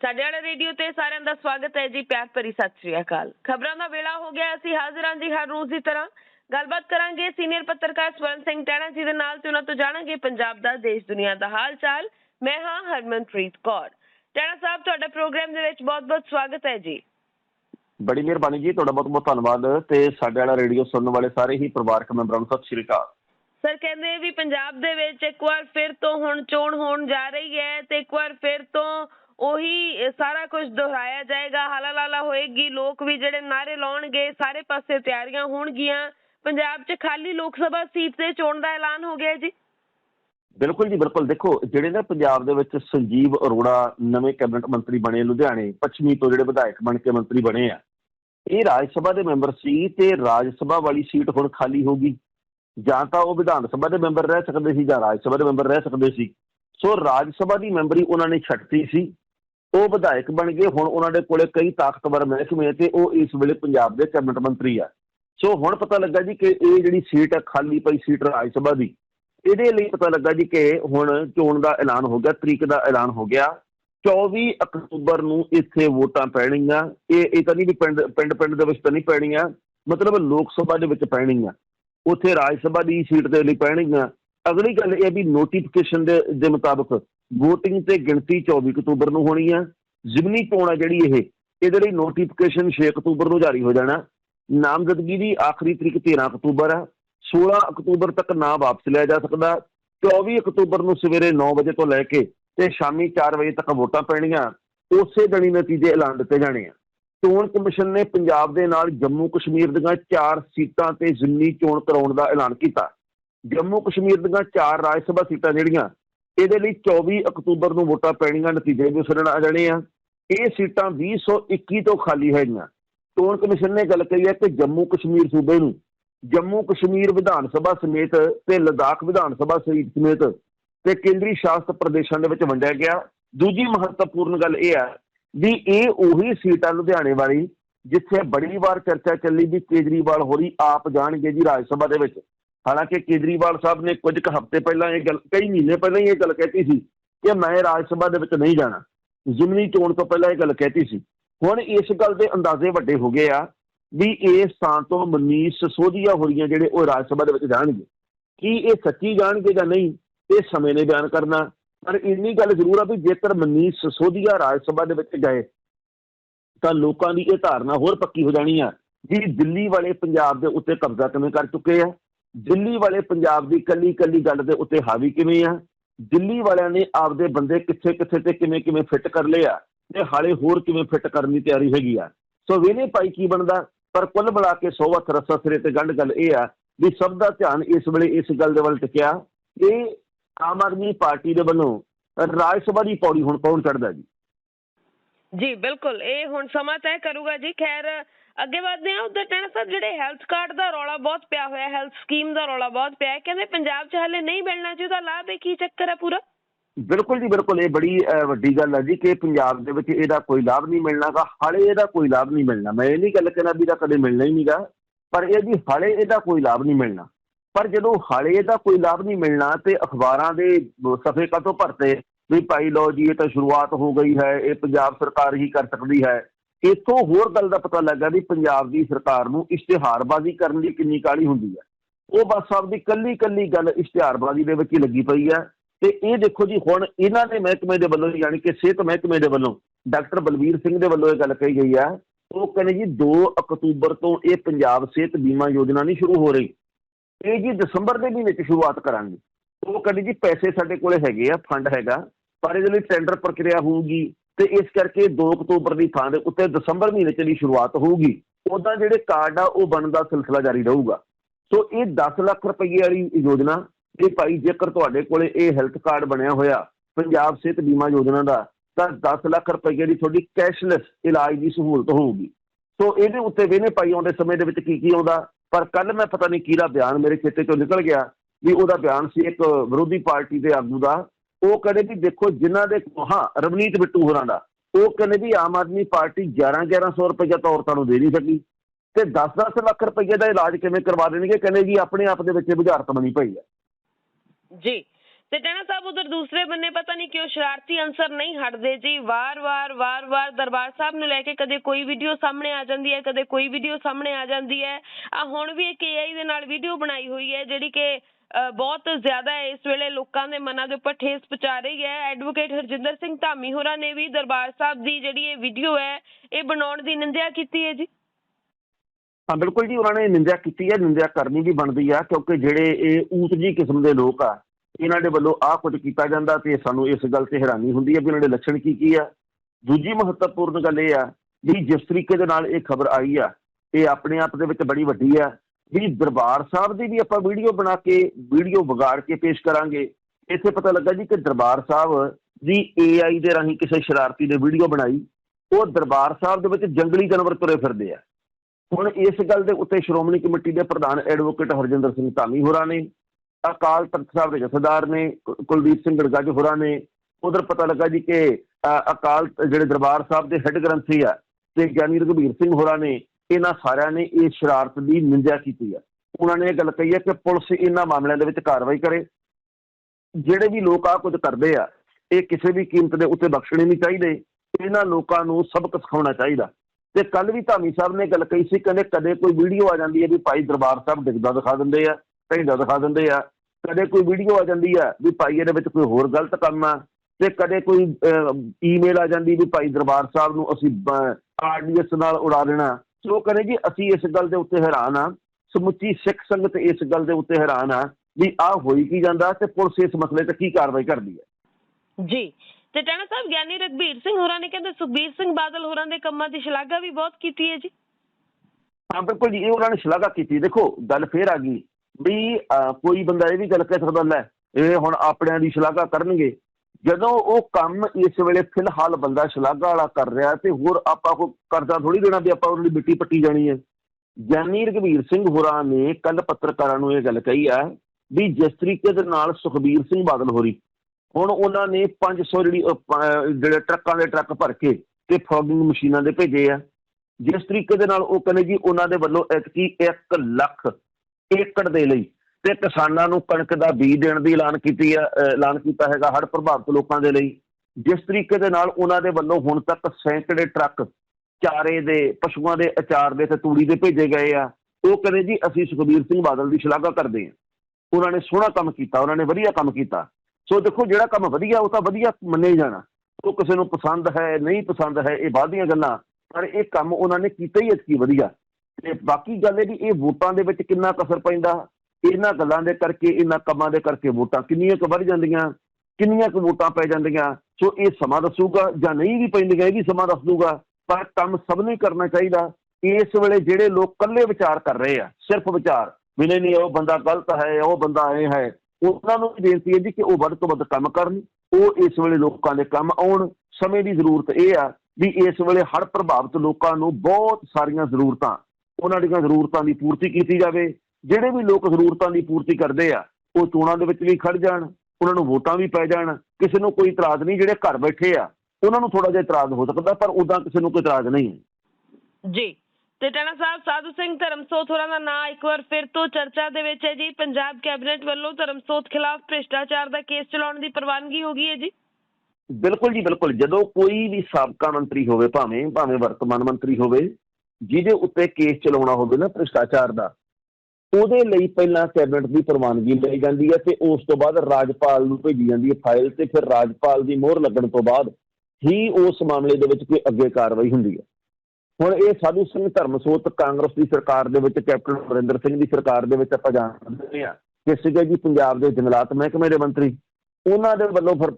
ਸਾਡੇ ਵਾਲੇ ਰੇਡੀਓ ਤੇ ਸਾਰਿਆਂ ਦਾ ਸਵਾਗਤ ਹੈ ਜੀ ਪਿਆਰ ਭਰੀ ਸਤਿ ਸ਼੍ਰੀ ਅਕਾਲ। ਖਬਰਾਂ ਦਾ ਵੇਲਾ ਹੋ ਗਿਆ ਅਸੀਂ ਹਾਜ਼ਰ ਹਾਂ ਜੀ ਹਰ ਰੋਜ਼ ਦੀ ਤਰ੍ਹਾਂ। ਗੱਲਬਾਤ ਕਰਾਂਗੇ ਸੀਨੀਅਰ ਪੱਤਰਕਾਰ ਸਵਰਨ ਸਿੰਘ ਟੈਣਾ ਜੀ ਦੇ ਨਾਲ ਤੇ ਉਹਨਾਂ ਤੋਂ ਜਾਣਾਂਗੇ ਪੰਜਾਬ ਦਾ ਦੇਸ਼ ਦੁਨੀਆ ਦਾ ਹਾਲ ਚਾਲ ਮੈਂ ਹਾਂ ਹਰਮਨਪ੍ਰੀਤ ਕੌਰ। ਟੈਣਾ ਸਾਹਿਬ ਤੁਹਾਡਾ ਪ੍ਰੋਗਰਾਮ ਦੇ ਵਿੱਚ ਬਹੁਤ-ਬਹੁਤ ਸਵਾਗਤ ਹੈ ਜੀ। ਬੜੀ ਮਿਹਰਬਾਨੀ ਜੀ ਤੁਹਾਡਾ ਬਹੁਤ ਬਹੁਤ ਧੰਨਵਾਦ ਤੇ ਸਾਡੇ ਵਾਲਾ ਰੇਡੀਓ ਸੁਣਨ ਵਾਲੇ ਸਾਰੇ ਹੀ ਪਰਿਵਾਰਕ ਮੈਂਬਰਾਂ ਨੂੰ ਸਤਿ ਸ਼੍ਰੀ ਅਕਾਲ। ਸਰ ਕਹਿੰਦੇ ਵੀ ਪੰਜਾਬ ਦੇ ਵਿੱਚ ਇੱਕ ਵਾਰ ਫਿਰ ਤੋਂ ਹੁਣ ਚੋਣ ਹੋਣ ਜਾ ਰਹੀ ਹੈ ਤੇ ਇੱਕ ਵਾਰ ਫਿਰ ਤੋਂ ਉਹੀ ਸਾਰਾ ਕੁਝ ਦੁਹਰਾਇਆ ਜਾਏਗਾ ਹਾਲਾ ਲਾਲਾ ਹੋਏਗੀ, ਲੋਕ ਵੀ ਜਿਹੜੇ ਨਾਰੇ ਲਾਉਣਗੇ, ਸਾਰੇ ਪਾਸੇ ਤਿਆਰੀਆਂ ਹੋਣਗੀਆਂ। ਪੰਜਾਬ 'ਚ ਖਾਲੀ ਲੋਕ ਸਭਾ ਸੀਟ ਤੇ ਚੋਣ ਦਾ ਐਲਾਨ ਹੋ ਗਿਆ ਜੀ। ਬਿਲਕੁਲ ਜੀ, ਬਿਲਕੁਲ। ਦੇਖੋ, ਜਿਹੜੇ ਨਾ ਪੰਜਾਬ ਦੇ ਵਿੱਚ ਸੰਜੀਵ ਅਰੋੜਾ ਨਵੇਂ ਕੈਬਨਿਟ ਮੰਤਰੀ ਬਣੇ, ਲੁਧਿਆਣੇ, ਪੱਛਮੀ ਤੋਂ ਜਿਹੜੇ ਵਿਧਾਇਕ ਬਣ ਕੇ ਮੰਤਰੀ ਬਣੇ ਆ, ਇਹ ਰਾਜ ਸਭਾ ਦੇ ਮੈਂਬਰ ਸੀ ਤੇ ਰਾਜ ਸਭਾ ਵਾਲੀ ਸੀਟ ਹੁਣ ਖਾਲੀ ਹੋ ਗਈ। ਜਾਂ ਤਾਂ ਉਹ ਵਿਧਾਨ ਸਭਾ ਦੇ ਮੈਂਬਰ ਰਹਿ ਸਕਦੇ ਸੀ ਜਾਂ ਰਾਜ ਸਭਾ ਦੇ ਮੈਂਬਰ ਰਹਿ ਸਕਦੇ ਸੀ। ਸੋ ਰਾਜ ਸਭਾ ਦੀ ਮੈਂਬਰੀ ਉਹਨਾਂ ਨੇ ਛੱਡਤੀ ਸੀ। ਉਹ ਵਿਧਾਇਕ ਬਣ ਗਏ, ਹੁਣ ਉਹਨਾਂ ਦੇ ਕੋਲੇ ਕਈ ਤਾਕਤਵਰ ਮਹਿਕਮੇ ਤੇ ਉਹ ਇਸ ਵੇਲੇ ਪੰਜਾਬ ਦੇ ਕੈਬਨਿਟ ਮੰਤਰੀ ਆ। ਸੋ ਹੁਣ ਪਤਾ ਲੱਗਾ ਜੀ ਕਿ ਇਹ ਜਿਹੜੀ ਸੀਟ ਹੈ ਖਾਲੀ ਪਈ ਸੀਟ ਰਾਜ ਸਭਾ ਦੀ, ਇਹਦੇ ਲਈ ਪਤਾ ਲੱਗਾ ਜੀ ਕਿ ਹੁਣ ਚੋਣ ਦਾ ਐਲਾਨ ਹੋ ਗਿਆ, ਤਰੀਕ ਦਾ ਐਲਾਨ ਹੋ ਗਿਆ। 24 ਅਕਤੂਬਰ ਨੂੰ ਇੱਥੇ ਵੋਟਾਂ ਪੈਣੀਆਂ, ਇਹ ਇਹ ਤਾਂ ਨਹੀਂ ਵੀ ਪਿੰਡ ਪਿੰਡ ਪਿੰਡ ਦੇ ਵਿੱਚ ਤਾਂ ਨਹੀਂ ਪੈਣੀਆਂ, ਮਤਲਬ ਲੋਕ ਸਭਾ ਦੇ ਵਿੱਚ ਪੈਣੀਆਂ। ਉੱਥੇ ਰਾਜ ਸਭਾ ਦੀ ਸੀਟ ਦੇ ਲਈ ਪੈਣੀਆਂ। ਅਗਲੀ ਗੱਲ ਇਹ ਵੀ ਨੋਟੀਫਿਕੇਸ਼ਨ ਦੇ ਦੇ ਮੁਤਾਬਕ VOTING ਤੇ ਗਿਣਤੀ 24 ਅਕਤੂਬਰ ਨੂੰ ਹੋਣੀ ਆ। ਜ਼ਿਮਨੀ ਚੋਣ ਆ ਜਿਹੜੀ ਇਹ, ਇਹਦੇ ਲਈ ਨੋਟੀਫਿਕੇਸ਼ਨ 6 ਅਕਤੂਬਰ ਨੂੰ ਜਾਰੀ ਹੋ ਜਾਣਾ। ਨਾਮਜ਼ਦਗੀ ਦੀ ਆਖਰੀ ਤਰੀਕ 13 ਅਕਤੂਬਰ ਆ। 16 ਅਕਤੂਬਰ ਤੱਕ ਨਾਂ ਵਾਪਸ ਲਿਆ ਜਾ ਸਕਦਾ। 24 ਅਕਤੂਬਰ ਨੂੰ ਸਵੇਰੇ 9 ਵਜੇ ਤੋਂ ਲੈ ਕੇ ਤੇ ਸ਼ਾਮੀ 4 ਵਜੇ ਤੱਕ ਵੋਟਾਂ ਪੈਣੀਆਂ। ਉਸੇ ਦਿਨ ਹੀ ਨਤੀਜੇ ਐਲਾਨ ਦਿੱਤੇ ਜਾਣੇ ਆ। ਚੋਣ ਕਮਿਸ਼ਨ ਨੇ ਪੰਜਾਬ ਦੇ ਨਾਲ ਜੰਮੂ ਕਸ਼ਮੀਰ ਦੀਆਂ ਚਾਰ ਸੀਟਾਂ ਤੇ ਜ਼ਿਮਨੀ ਚੋਣ ਕਰਾਉਣ ਦਾ ਐਲਾਨ ਕੀਤਾ। ਜੰਮੂ ਕਸ਼ਮੀਰ ਦੀਆਂ ਚਾਰ ਰਾਜ ਸਭਾ ਸੀਟਾਂ ਜਿਹੜੀਆਂ ਇਹਦੇ ਲਈ 24 ਅਕਤੂਬਰ ਨੂੰ ਵੋਟਾਂ ਪੈਣੀਆਂ, ਨਤੀਜੇ ਵੀ ਉਸਰਨ ਆ ਜਾਣੇ ਆ। ਇਹ ਸੀਟਾਂ 2021 ਤੋਂ ਖਾਲੀ ਹੈਗੀਆਂ। ਚੋਣ ਕਮਿਸ਼ਨ ਨੇ ਗੱਲ ਕਹੀ ਹੈ ਕਿ ਜੰਮੂ ਕਸ਼ਮੀਰ ਸੂਬੇ ਨੂੰ, ਜੰਮੂ ਕਸ਼ਮੀਰ ਵਿਧਾਨ ਸਭਾ ਸਮੇਤ ਤੇ ਲਦਾਖ ਵਿਧਾਨ ਸਭਾ ਸੀਟ ਸਮੇਤ ਤੇ ਕੇਂਦਰੀ ਸ਼ਾਸਤ ਪ੍ਰਦੇਸ਼ਾਂ ਦੇ ਵਿੱਚ ਵੰਡਿਆ ਗਿਆ। ਦੂਜੀ ਮਹੱਤਵਪੂਰਨ ਗੱਲ ਇਹ ਹੈ ਵੀ ਇਹ ਉਹੀ ਸੀਟਾਂ ਲੁਧਿਆਣੇ ਵਾਲੀ, ਜਿੱਥੇ ਬੜੀ ਵਾਰ ਚਰਚਾ ਚੱਲੀ ਵੀ ਕੇਜਰੀਵਾਲ ਹੋਰੀ ਆਪ ਜਾਣਗੇ ਜੀ ਰਾਜ ਸਭਾ ਦੇ ਵਿੱਚ। ਹਾਲਾਂਕਿ ਕੇਜਰੀਵਾਲ ਸਾਹਿਬ ਨੇ ਕੁਝ ਕੁ ਹਫ਼ਤੇ ਪਹਿਲਾਂ ਇਹ ਗੱਲ, ਕਈ ਮਹੀਨੇ ਪਹਿਲਾਂ ਹੀ ਇਹ ਗੱਲ ਕਹਿਤੀ ਸੀ ਕਿ ਮੈਂ ਰਾਜ ਸਭਾ ਦੇ ਵਿੱਚ ਨਹੀਂ ਜਾਣਾ। ਜ਼ਿਮਨੀ ਚੋਣ ਤੋਂ ਪਹਿਲਾਂ ਇਹ ਗੱਲ ਕਹਿਤੀ ਸੀ। ਹੁਣ ਇਸ ਗੱਲ ਦੇ ਅੰਦਾਜ਼ੇ ਵੱਡੇ ਹੋ ਗਏ ਆ ਵੀ ਇਸ ਥਾਂ ਤੋਂ ਮਨੀਸ਼ ਸੋਧੀਆ ਹੋਰੀਆਂ ਜਿਹੜੇ ਉਹ ਰਾਜ ਸਭਾ ਦੇ ਵਿੱਚ ਜਾਣਗੇ। ਕੀ ਇਹ ਸੱਚੀ ਜਾਣਗੇ ਜਾਂ ਨਹੀਂ, ਇਹ ਸਮੇਂ ਨੇ ਬਿਆਨ ਕਰਨਾ। ਪਰ ਇੰਨੀ ਗੱਲ ਜ਼ਰੂਰ ਆ ਵੀ ਜੇਕਰ ਮਨੀਸ਼ ਸੋਧੀਆ ਰਾਜ ਸਭਾ ਦੇ ਵਿੱਚ ਗਏ ਤਾਂ ਲੋਕਾਂ ਦੀ ਇਹ ਧਾਰਨਾ ਹੋਰ ਪੱਕੀ ਹੋ ਜਾਣੀ ਆ ਵੀ ਦਿੱਲੀ ਵਾਲੇ ਪੰਜਾਬ ਦੇ ਉੱਤੇ ਕਬਜ਼ਾ ਕਿਵੇਂ ਕਰ ਚੁੱਕੇ ਆ। ਦਿੱਲੀ ਵਾਲੇ ਪੰਜਾਬ ਦੀ ਕੱਲੀ ਕੱਲੀ ਗੱਲ ਦੇ ਉੱਤੇ ਹਾਵੀ ਕਿਵੇਂ ਆ? ਦਿੱਲੀ ਵਾਲਿਆਂ ਨੇ ਆਪਦੇ ਬੰਦੇ ਕਿੱਥੇ ਕਿੱਥੇ ਤੇ ਕਿਵੇਂ ਕਿਵੇਂ ਫਿੱਟ ਕਰ ਲਏ ਆ ਤੇ ਹਾਲੇ ਹੋਰ ਕਿਵੇਂ ਫਿੱਟ ਕਰਨ ਦੀ ਤਿਆਰੀ ਹੈਗੀ ਆ? ਸੋ ਵੇਲੇ ਪਾਈ ਕੀ ਬਣਦਾ? ਪਰ ਕੁੱਲ ਮਿਲਾ ਕੇ ਸੋਵਤ ਰਸਾ ਸਿਰੇ ਤੇ ਗੰਢ ਗੱਲ ਇਹ ਆ ਵੀ ਸਭ ਦਾ ਧਿਆਨ ਇਸ ਵੇਲੇ ਇਸ ਗੱਲ ਦੇ ਵੱਲ ਟਿਕਿਆ। ਇਹ ਆਮ ਆਦਮੀ ਪਾਰਟੀ ਦੇ ਵੱਲੋਂ ਰਾਜ ਸਭਾ ਦੀ ਪੌੜੀ ਹੁਣ ਕੌਣ ਚੜਦਾ ਜੀ। ਜੀ, ਬਿਲਕੁਲ। ਇਹ ਹੁਣ ਸਮਾਂ ਤੈਅ ਕਰੂਗਾ ਜੀ। ਖੈਰ, ਅੱਗੇ ਵਧਦੇ ਹਾਂ। ਉਧਰ ਟੈਣਾ ਸਾਹਿਬ ਜਿਹੜੇ ਹੈਲਥ ਕਾਰਡ ਦਾ ਰੌਲਾ ਬਹੁਤ ਪਿਆ ਹੋਇਆ ਹੈਲਥ ਸਕੀਮ ਦਾ ਰੌਲਾ ਬਹੁਤ ਪਿਆ ਹੈ, ਕਹਿੰਦੇ ਪੰਜਾਬ 'ਚ ਹਲੇ ਨਹੀਂ ਮਿਲਣਾ ਜੀ, ਉਹਦਾ ਲਾਭ ਹੈ ਕੀ ਚੱਕਰ ਹੈ ਪੂਰਾ? ਬਿਲਕੁਲ ਜੀ, ਬਿਲਕੁਲ। ਇਹ ਬੜੀ ਵੱਡੀ ਗੱਲ ਹੈ ਜੀ ਕਿ ਪੰਜਾਬ ਦੇ ਵਿੱਚ ਇਹਦਾ ਕੋਈ ਲਾਭ ਨਹੀਂ ਮਿਲਣਾਗਾ। ਹਾਲੇ ਇਹਦਾ ਕੋਈ ਲਾਭ ਨਹੀਂ ਮਿਲਣਾ। ਮੈਂ ਇਹ ਨਹੀਂ ਗੱਲ ਕਹਿਣਾ ਵੀ ਇਹਦਾ ਕਦੇ ਮਿਲਣਾ ਹੀ ਨਹੀਂਗਾ, ਪਰ ਇਹ ਜੀ ਹਾਲੇ ਇਹਦਾ ਕੋਈ ਲਾਭ ਨਹੀਂ ਮਿਲਣਾ। ਪਰ ਜਦੋਂ ਹਾਲੇ ਇਹਦਾ ਕੋਈ ਲਾਭ ਨਹੀਂ ਮਿਲਣਾ ਤੇ ਅਖਬਾਰਾਂ ਦੇ ਸਫੇ ਕਦੋਂ ਭਰਤੇ ਵੀ ਭਾਈ ਲਓ ਜੀ, ਇਹ ਤਾਂ ਸ਼ੁਰੂਆਤ ਹੋ ਗਈ ਹੈ, ਇਹ ਪੰਜਾਬ ਸਰਕਾਰ ਹੀ ਕਰ ਸਕਦੀ ਹੈ। ਇਥੋਂ ਹੋਰ ਗੱਲ ਦਾ ਪਤਾ ਲੱਗਾ ਵੀ ਪੰਜਾਬ ਦੀ ਸਰਕਾਰ ਨੂੰ ਇਸ਼ਤਿਹਾਰਬਾਜ਼ੀ ਕਰਨ ਦੀ ਕਿੰਨੀ ਕਾਹਲੀ ਹੁੰਦੀ ਹੈ। ਉਹ ਬਸ ਆਪਦੀ ਕੱਲੀ ਕੱਲੀ ਗੱਲ ਇਸ਼ਤਿਹਾਰਬਾਜ਼ੀ ਦੇ ਵਿੱਚ ਹੀ ਲੱਗੀ ਪਈ ਹੈ। ਤੇ ਇਹ ਦੇਖੋ ਜੀ, ਹੁਣ ਇਹਨਾਂ ਦੇ ਮਹਿਕਮੇ ਦੇ ਵੱਲੋਂ, ਯਾਨੀ ਕਿ ਸਿਹਤ ਮਹਿਕਮੇ ਦੇ ਵੱਲੋਂ, ਡਾਕਟਰ ਬਲਵੀਰ ਸਿੰਘ ਦੇ ਵੱਲੋਂ ਇਹ ਗੱਲ ਕਹੀ ਗਈ ਹੈ। ਉਹ ਕਹਿੰਦੇ ਜੀ 2 ਅਕਤੂਬਰ ਤੋਂ ਇਹ ਪੰਜਾਬ ਸਿਹਤ ਬੀਮਾ ਯੋਜਨਾ ਨਹੀਂ ਸ਼ੁਰੂ ਹੋ ਰਹੀ। ਇਹ ਜੀ ਦਸੰਬਰ ਦੇ ਮਹੀਨੇ 'ਚ ਸ਼ੁਰੂਆਤ ਕਰਾਂਗੇ। ਉਹ ਕਹਿੰਦੇ ਜੀ, ਪੈਸੇ ਸਾਡੇ ਕੋਲੇ ਹੈਗੇ ਆ, ਫੰਡ ਹੈਗਾ। ਪਰ ਇਹਦੇ ਲਈ ਟੈਂਡਰ ਪ੍ਰਕਿਰਿਆ ਹੋਊਗੀ ਤੇ ਇਸ ਕਰਕੇ 2 ਅਕਤੂਬਰ ਦੀ ਥਾਂ ਦੇ ਉੱਤੇ ਦਸੰਬਰ ਮਹੀਨੇ 'ਚ ਦੀ ਸ਼ੁਰੂਆਤ ਹੋਊਗੀ। ਉਦਾਂ ਜਿਹੜੇ ਕਾਰਡ ਆ, ਉਹ ਬਣਨ ਦਾ ਸਿਲਸਿਲਾ ਜਾਰੀ ਰਹੂਗਾ। ਸੋ ਇਹ 10 ਲੱਖ ਰੁਪਏ ਵਾਲੀ ਯੋਜਨਾ, ਇਹ ਭਾਈ ਜੇਕਰ ਤੁਹਾਡੇ ਕੋਲੇ ਇਹ ਹੈਲਥ ਕਾਰਡ ਬਣਿਆ ਹੋਇਆ, ਪੰਜਾਬ ਸਿਹਤ ਬੀਮਾ ਯੋਜਨਾ ਦਾ, ਤਾਂ 10 ਲੱਖ ਰੁਪਏ ਦੀ ਤੁਹਾਡੀ ਕੈਸ਼ਲੈਸ ਇਲਾਜ ਦੀ ਸਹੂਲਤ ਹੋਊਗੀ। ਸੋ ਇਹਦੇ ਉੱਤੇ ਵੇਨੇ ਪਾਈ ਆਉਂਦੇ ਸਮੇਂ ਦੇ ਵਿੱਚ ਕੀ ਕੀ ਆਉਂਦਾ, ਪਰ ਕੱਲ ਮੈਂ ਪਤਾ ਨਹੀਂ ਕਿਹਦਾ ਬਿਆਨ ਮੇਰੇ ਖੇਤੇ ਚੋਂ ਨਿਕਲ ਗਿਆ, ਵੀ ਉਹਦਾ ਬਿਆਨ ਸੀ ਇੱਕ ਵਿਰੋਧੀ ਪਾਰਟੀ ਦੇ ਆਗੂ ਦਾ ਉਹ ਕਹਿੰਦੇ ਵੀ ਦੇਖੋ ਜਿਨ੍ਹਾਂ ਦੇ ਹਾਂ, ਰਵਨੀਤ ਬਿੱਟੂ ਹੋਰਾਂ ਦਾ, ਉਹ ਕਹਿੰਦੇ ਵੀ ਆਮ ਆਦਮੀ ਪਾਰਟੀ 11 1100 ਰੁਪਏ ਤਾਂ ਔਰਤਾਂ ਨੂੰ ਦੇ ਨਹੀਂ ਸਕੀ। ਤੇ 10-10 ਲੱਖ ਰੁਪਏ ਦਾ ਇਲਾਜ ਕਿਵੇਂ ਕਰਵਾ ਦੇਣਗੇ? ਕਹਿੰਦੇ ਜੀ ਆਪਣੇ ਆਪ ਦੇ ਵਿੱਚ ਬੁਝਾਰਤ ਬਣੀ ਪਈ ਹੈ। ਜੀ। ਤੇ ਟੈਣਾ ਸਾਹਿਬ ਉਧਰ ਦੂਸਰੇ ਬੰਨੇ ਪਤਾ ਨਹੀਂ ਕਿਉਂ ਸ਼ਰਾਰਤੀ ਅੰਸਰ ਨਹੀਂ ਹਟਦੇ ਜੀ। ਵਾਰ-ਵਾਰ ਵਾਰ-ਵਾਰ ਦਰਬਾਰ ਸਾਹਿਬ ਨੂੰ ਲੈ ਕੇ ਕਦੇ ਕੋਈ ਵੀਡੀਓ ਸਾਹਮਣੇ ਆ ਜਾਂਦੀ ਹੈ, ਕਦੇ ਕੋਈ ਵੀਡੀਓ ਸਾਹਮਣੇ ਆ ਜਾਂਦੀ ਹੈ। ਆ ਹੁਣ ਵੀ ਇੱਕ AI ਦੇ ਨਾਲ ਵੀਡੀਓ ਬਣਾਈ ਹੋਈ ਹੈ, ਜਿਹੜੀ ਕਿ ਬਹੁਤ ਜ਼ਿਆਦਾ ਇਸ ਵੇਲੇ ਲੋਕਾਂ ਦੇ ਮਨਾਂ ਦੇ ਉੱਪਰ ਠੇਸ ਪਹੁੰਚਾ ਰਹੀ ਹੈ। ਐਡਵੋਕੇਟ ਹਰਜਿੰਦਰ ਸਿੰਘ ਧਾਮੀ ਹੋਰਾਂ ਨੇ ਵੀ ਦਰਬਾਰ ਸਾਹਿਬ ਦੀ ਜਿਹੜੀ ਇਹ ਵੀਡੀਓ ਹੈ, ਇਹ ਬਣਾਉਣ ਦੀ ਨਿੰਦਿਆ ਕੀਤੀ ਹੈ ਜੀ? ਹਾਂ, ਬਿਲਕੁਲ ਜੀ, ਉਹਨਾਂ ਨੇ ਨਿੰਦਿਆ ਕੀਤੀ ਹੈ, ਨਿੰਦਿਆ ਕਰਨੀ ਵੀ ਬਣਦੀ ਆ, ਕਿਉਂਕਿ ਜਿਹੜੇ ਇਹ ਊਤ ਜੀ ਕਿਸਮ ਦੇ ਲੋਕ ਆ, ਇਹਨਾਂ ਦੇ ਵੱਲੋਂ ਆਹ ਕੁਝ ਕੀਤਾ ਜਾਂਦਾ ਤੇ ਸਾਨੂੰ ਇਸ ਗੱਲ ਤੇ ਹੈਰਾਨੀ ਹੁੰਦੀ ਹੈ ਵੀ ਇਹਨਾਂ ਦੇ ਲੱਛਣ ਕੀ ਕੀ ਆ। ਦੂਜੀ ਮਹੱਤਵਪੂਰਨ ਗੱਲ ਇਹ ਆ ਵੀ ਜਿਸ ਤਰੀਕੇ ਦੇ ਨਾਲ ਇਹ ਖਬਰ ਆਈ ਆ, ਇਹ ਆਪਣੇ ਆਪ ਦੇ ਵਿੱਚ ਬੜੀ ਵੱਡੀ ਆ ਵੀ ਦਰਬਾਰ ਸਾਹਿਬ ਦੀ ਵੀ ਆਪਾਂ ਵੀਡੀਓ ਬਣਾ ਕੇ, ਵੀਡੀਓ ਵਿਗਾੜ ਕੇ ਪੇਸ਼ ਕਰਾਂਗੇ। ਇੱਥੇ ਪਤਾ ਲੱਗਾ ਜੀ ਕਿ ਦਰਬਾਰ ਸਾਹਿਬ ਦੀ AI ਦੇ ਰਾਹੀਂ ਕਿਸੇ ਸ਼ਰਾਰਤੀ ਨੇ ਵੀਡੀਓ ਬਣਾਈ। ਉਹ ਦਰਬਾਰ ਸਾਹਿਬ ਦੇ ਵਿੱਚ ਜੰਗਲੀ ਜਾਨਵਰ ਤੁਰੇ ਫਿਰਦੇ ਆ। ਹੁਣ ਇਸ ਗੱਲ ਦੇ ਉੱਤੇ ਸ਼੍ਰੋਮਣੀ ਕਮੇਟੀ ਦੇ ਪ੍ਰਧਾਨ ਐਡਵੋਕੇਟ ਹਰਜਿੰਦਰ ਸਿੰਘ ਧਾਮੀ ਹੋਰਾਂ ਨੇ, ਅਕਾਲ ਤਖਤ ਸਾਹਿਬ ਦੇ ਜਥੇਦਾਰ ਨੇ ਕੁਲਦੀਪ ਸਿੰਘ ਗੜਗੱਜ ਹੋਰਾਂ ਨੇ, ਉਧਰ ਪਤਾ ਲੱਗਾ ਜੀ ਕਿ ਅਕਾਲ, ਜਿਹੜੇ ਦਰਬਾਰ ਸਾਹਿਬ ਦੇ ਹੈੱਡ ਗ੍ਰੰਥੀ ਆ, ਤੇ ਗਿਆਨੀ ਰਘਬੀਰ ਸਿੰਘ ਹੋਰਾਂ ਨੇ ਇਹਨਾਂ ਸਾਰਿਆਂ ਨੇ ਇਹ ਸ਼ਰਾਰਤ ਦੀ ਨਿੰਦਿਆ ਕੀਤੀ ਆ। ਉਹਨਾਂ ਨੇ ਇਹ ਗੱਲ ਕਹੀ ਹੈ ਕਿ ਪੁਲਿਸ ਇਹਨਾਂ ਮਾਮਲਿਆਂ ਦੇ ਵਿੱਚ ਕਾਰਵਾਈ ਕਰੇ। ਜਿਹੜੇ ਵੀ ਲੋਕ ਆ ਕੁਝ ਕਰਦੇ ਆ, ਇਹ ਕਿਸੇ ਵੀ ਕੀਮਤ ਦੇ ਉੱਤੇ ਬਖਸ਼ਣੇ ਨਹੀਂ ਚਾਹੀਦੇ। ਇਹਨਾਂ ਲੋਕਾਂ ਨੂੰ ਸਬਕ ਸਿਖਾਉਣਾ ਚਾਹੀਦਾ। ਤੇ ਕੱਲ ਵੀ ਧਾਮੀ ਸਾਹਿਬ ਨੇ ਗੱਲ ਕਹੀ ਸੀ, ਕਹਿੰਦੇ ਕਦੇ ਕੋਈ ਵੀਡੀਓ ਆ ਜਾਂਦੀ ਹੈ ਵੀ ਭਾਈ ਦਰਬਾਰ ਸਾਹਿਬ ਡਿੱਗਦਾ ਦਿਖਾ ਦਿੰਦੇ ਆ ਢਹਿੰਦਾ ਦਿਖਾ ਦਿੰਦੇ ਆ। ਕਦੇ ਕੋਈ ਵੀਡੀਓ ਆ ਜਾਂਦੀ ਆ ਵੀ ਭਾਈ ਇਹਦੇ ਵਿੱਚ ਕੋਈ ਹੋਰ ਗਲਤ ਕੰਮ ਆ। ਤੇ ਕਦੇ ਕੋਈ ਈਮੇਲ ਆ ਜਾਂਦੀ ਵੀ ਭਾਈ ਦਰਬਾਰ ਸਾਹਿਬ ਨੂੰ ਅਸੀਂ ਆਰਡੀਐਸ ਨਾਲ ਉਡਾ ਦੇਣਾ। ਸੋ ਕਹਿੰਦੇ ਜੀ ਅਸੀਂ ਇਸ ਗੱਲ ਦੇ ਉੱਤੇ ਹੈਰਾਨ ਆ ਸਮੁੱਚੀ ਸਿੱਖ ਸੰਗਤ ਇਸ ਗੱਲ ਦੇ ਉੱਤੇ ਹੈਰਾਨ ਆ ਵੀ ਆਹ ਹੋਈ ਕੀ ਜਾਂਦਾ ਤੇ ਪੁਲਿਸ ਇਸ ਮਸਲੇ ਤੇ ਕੀ ਕਾਰਵਾਈ ਕਰਦੀ ਹੈ। ਜੀ ਤੇ ਟੈਣਾ ਸਾਹਿਬ ਗਿਆਨੀ ਰਘਬੀਰ ਸਿੰਘ ਹੋਰਾਂ ਨੇ ਕਹਿੰਦੇ ਸੁਖਬੀਰ ਸਿੰਘ ਬਾਦਲ ਹੋਰਾਂ ਦੇ ਕੰਮਾਂ ਦੀ ਸ਼ਲਾਘਾ ਵੀ ਬਹੁਤ ਕੀਤੀ ਹੈ ਜੀ। ਹਾਂ ਬਿਲਕੁਲ ਜੀ ਉਹਨਾਂ ਨੇ ਸ਼ਲਾਘਾ ਕੀਤੀ। ਦੇਖੋ ਗੱਲ ਫੇਰ ਆ ਗਈ ਵੀ ਕੋਈ ਬੰਦਾ ਇਹ ਵੀ ਗੱਲ ਕਹਿ ਸਕਦਾ ਲੈ ਇਹ ਹੁਣ ਆਪਣਿਆਂ ਦੀ ਸ਼ਲਾਘਾ ਕਰਨਗੇ। ਜਦੋਂ ਉਹ ਕੰਮ ਇਸ ਵੇਲੇ ਫਿਲਹਾਲ ਬੰਦਾ ਸ਼ਲਾਘਾ ਵਾਲਾ ਕਰ ਰਿਹਾ ਤੇ ਹੋਰ ਆਪਾਂ ਕੋ ਕਰਜ਼ਾ ਥੋੜੀ ਦੇਣਾ ਵੀ ਆਪਾਂ ਉਹਦੀ ਮਿੱਟੀ ਪੱਟੀ ਜਾਣੀ ਹੈ। ਗਿਆਨੀ ਰਘਵੀਰ ਸਿੰਘ ਹੋਰਾਂ ਨੇ ਕੱਲ ਪੱਤਰਕਾਰਾਂ ਨੂੰ ਇਹ ਗੱਲ ਕਹੀ ਆ ਵੀ ਜਿਸ ਤਰੀਕੇ ਦੇ ਨਾਲ ਸੁਖਬੀਰ ਸਿੰਘ ਬਾਦਲ ਹੋਰੀ, ਹੁਣ ਉਹਨਾਂ ਨੇ 500 ਜਿਹੜੀ ਜਿਹੜੇ ਟਰੱਕਾਂ ਦੇ ਟਰੱਕ ਭਰ ਕੇ ਤੇ ਫੋਗਿੰਗ ਮਸ਼ੀਨਾਂ ਦੇ ਭੇਜੇ ਆ। ਜਿਸ ਤਰੀਕੇ ਦੇ ਨਾਲ ਉਹ ਕਹਿੰਦੇ ਜੀ ਉਹਨਾਂ ਦੇ ਵੱਲੋਂ ਐਤਕੀ 1 ਲੱਖ ਏਕੜ ਦੇ ਲਈ ਤੇ ਕਿਸਾਨਾਂ ਨੂੰ ਕਣਕ ਦਾ ਬੀਜ ਦੇਣ ਦੀ ਐਲਾਨ ਕੀਤੀ ਹੈ ਐਲਾਨ ਕੀਤਾ ਹੈਗਾ ਹੜ੍ਹ ਪ੍ਰਭਾਵਿਤ ਲੋਕਾਂ ਦੇ ਲਈ। ਜਿਸ ਤਰੀਕੇ ਦੇ ਨਾਲ ਉਹਨਾਂ ਦੇ ਵੱਲੋਂ ਹੁਣ ਤੱਕ ਸੈਂਕੜੇ ਟਰੱਕ ਚਾਰੇ ਦੇ, ਪਸ਼ੂਆਂ ਦੇ ਅਚਾਰ ਦੇ ਤੇ ਤੂੜੀ ਦੇ ਭੇਜੇ ਗਏ ਆ। ਉਹ ਕਹਿੰਦੇ ਜੀ, ਅਸੀਂ ਸੁਖਬੀਰ ਸਿੰਘ ਬਾਦਲ ਦੀ ਸ਼ਲਾਘਾ ਕਰਦੇ ਹਾਂ। ਉਹਨਾਂ ਨੇ ਸੋਹਣਾ ਕੰਮ ਕੀਤਾ, ਉਹਨਾਂ ਨੇ ਵਧੀਆ ਕੰਮ ਕੀਤਾ। ਸੋ ਦੇਖੋ, ਜਿਹੜਾ ਕੰਮ ਵਧੀਆ, ਉਹ ਤਾਂ ਵਧੀਆ ਮੰਨੇ ਹੀ ਜਾਣਾ। ਉਹ ਕਿਸੇ ਨੂੰ ਪਸੰਦ ਹੈ, ਨਹੀਂ ਪਸੰਦ ਹੈ, ਇਹ ਬਾਅਦ ਦੀਆਂ ਗੱਲਾਂ। ਪਰ ਇਹ ਕੰਮ ਉਹਨਾਂ ਨੇ ਕੀਤਾ ਹੀ ਇਤਕੀ ਵਧੀਆ। ਤੇ ਬਾਕੀ ਗੱਲ ਇਹ ਵੀ, ਇਹ ਵੋਟਾਂ ਦੇ ਵਿੱਚ ਕਿੰਨਾ ਕੁ ਅਸਰ ਪੈਂਦਾ? ਇਹਨਾਂ ਗੱਲਾਂ ਦੇ ਕਰਕੇ, ਇਹਨਾਂ ਕੰਮਾਂ ਦੇ ਕਰਕੇ ਵੋਟਾਂ ਕਿੰਨੀਆਂ ਕੁ ਵੱਧ ਜਾਂਦੀਆਂ, ਕਿੰਨੀਆਂ ਕੁ ਵੋਟਾਂ ਪੈ ਜਾਂਦੀਆਂ, ਸੋ ਇਹ ਸਮਾਂ ਦੱਸੂਗਾ ਜਾਂ ਨਹੀਂ ਵੀ ਪੈਂਦੀਆਂ, ਇਹ ਵੀ ਸਮਾਂ ਦੱਸ ਦੂਗਾ, ਪਰ ਕੰਮ ਸਭ ਨੂੰ ਹੀ ਕਰਨਾ ਚਾਹੀਦਾ। ਇਸ ਵੇਲੇ ਜਿਹੜੇ ਲੋਕ ਇਕੱਲੇ ਵਿਚਾਰ ਕਰ ਰਹੇ ਆ, ਸਿਰਫ ਵਿਚਾਰ, ਵੀ ਨਹੀਂ ਨਹੀਂ, ਉਹ ਬੰਦਾ ਗਲਤ ਹੈ, ਉਹ ਬੰਦਾ ਐ ਹੈ, ਉਹਨਾਂ ਨੂੰ ਵੀ ਬੇਨਤੀ ਹੈ ਜੀ ਕਿ ਉਹ ਵੱਧ ਤੋਂ ਵੱਧ ਕੰਮ ਕਰਨ, ਉਹ ਇਸ ਵੇਲੇ ਲੋਕਾਂ ਦੇ ਕੰਮ ਆਉਣ। ਸਮੇਂ ਦੀ ਜ਼ਰੂਰਤ ਇਹ ਆ ਵੀ ਇਸ ਵੇਲੇ ਹੜ੍ਹ ਪ੍ਰਭਾਵਿਤ ਲੋਕਾਂ ਨੂੰ ਬਹੁਤ ਸਾਰੀਆਂ ਜ਼ਰੂਰਤਾਂ, ਉਹਨਾਂ ਦੀਆਂ ਜ਼ਰੂਰਤਾਂ ਦੀ ਪੂਰਤੀ ਕੀਤੀ ਜਾਵੇ ਜਿਹੜੇ ਵੀ ਲੋਕ ਜ਼ਰੂਰਤਾਂ ਦੀ ਪੂਰਤੀ ਕਰਦੇ ਆ ਉਹ ਚੋਣਾਂ ਦੇ ਵਿੱਚ ਵੀ ਖੜ ਜਾਣ ਉਹਨਾਂ ਨੂੰ ਵੋਟਾਂ ਵੀ ਪੈ ਜਾਣ ਕਿਸੇ ਨੂੰ ਕੋਈ ਇਤਰਾਜ਼ ਨਹੀਂ ਜਿਹੜੇ ਘਰ ਬੈਠੇ ਆ ਉਹਨਾਂ ਨੂੰ ਥੋੜਾ ਜਿਹਾ ਇਤਰਾਜ਼ ਹੋ ਸਕਦਾ ਪਰ ਉਦਾਂ ਕਿਸੇ ਨੂੰ ਕੋਈ ਇਤਰਾਜ਼ ਨਹੀਂ ਹੈ। ਜੀ ਤੇ ਟੈਣਾ ਸਾਹਿਬ ਸਾਧੂ ਸਿੰਘ ਧਰਮਸੋਤ ਹੋਰਾਂ ਦਾ ਨਾਂ ਇੱਕ ਵਾਰ ਫਿਰ ਤੋਂ ਚਰਚਾ ਦੇ ਵਿੱਚ ਹੈ ਜੀ। ਪੰਜਾਬ ਕੈਬਨਿਟ ਵੱਲੋਂ ਧਰਮਸੋਤ ਖਿਲਾਫ ਭ੍ਰਿਸ਼ਟਾਚਾਰ ਦਾ ਕੇਸ ਚਲਾਉਣ ਦੀ ਪ੍ਰਵਾਨਗੀ ਹੋ ਗਈ ਹੈ ਜੀ? ਬਿਲਕੁਲ ਜੀ ਬਿਲਕੁਲ। ਜਦੋਂ ਕੋਈ ਵੀ ਸਾਬਕਾ ਮੰਤਰੀ ਹੋਵੇ ਭਾਵੇਂ ਭਾਵੇਂ ਵਰਤਮਾਨ ਮੰਤਰੀ ਹੋਵੇ ਜਿਹਦੇ ਉੱਤੇ ਕੇਸ ਚਲਾਉਣਾ ਹੋਵੇ ਨਾ ਭ੍ਰਿਸ਼ਟਾਚਾਰ ਦਾ ਉਹਦੇ ਲਈ ਪਹਿਲਾਂ ਕੈਬਨਿਟ ਦੀ ਪ੍ਰਵਾਨਗੀ ਲਈ ਜਾਂਦੀ ਹੈ ਤੇ ਉਸ ਤੋਂ ਬਾਅਦ ਰਾਜਪਾਲ ਨੂੰ ਭੇਜੀ ਜਾਂਦੀ ਹੈ ਫਾਈਲ ਤੇ ਫਿਰ ਰਾਜਪਾਲ ਦੀ ਮੋਹਰ ਲੱਗਣ ਤੋਂ ਬਾਅਦ ਹੀ ਉਸ ਮਾਮਲੇ ਦੇ ਵਿੱਚ ਕੋਈ ਅੱਗੇ ਕਾਰਵਾਈ ਹੁੰਦੀ ਹੈ। ਹੁਣ ਇਹ ਸਾਧੂ ਸਿੰਘ ਧਰਮਸੋਤ ਕਾਂਗਰਸ ਦੀ ਸਰਕਾਰ ਦੇ ਵਿੱਚ, ਕੈਪਟਨ ਅਮਰਿੰਦਰ ਸਿੰਘ ਦੀ ਸਰਕਾਰ ਦੇ ਵਿੱਚ ਆਪਾਂ ਜਾਣਦੇ ਹਾਂ ਕਿ ਸੀਗੇ ਜੀ ਪੰਜਾਬ ਦੇ ਜੰਗਲਾਤ ਮਹਿਕਮੇ ਦੇ ਮੰਤਰੀ। ਉਹਨਾਂ ਦੇ ਵੱਲੋਂ ਫਿਰ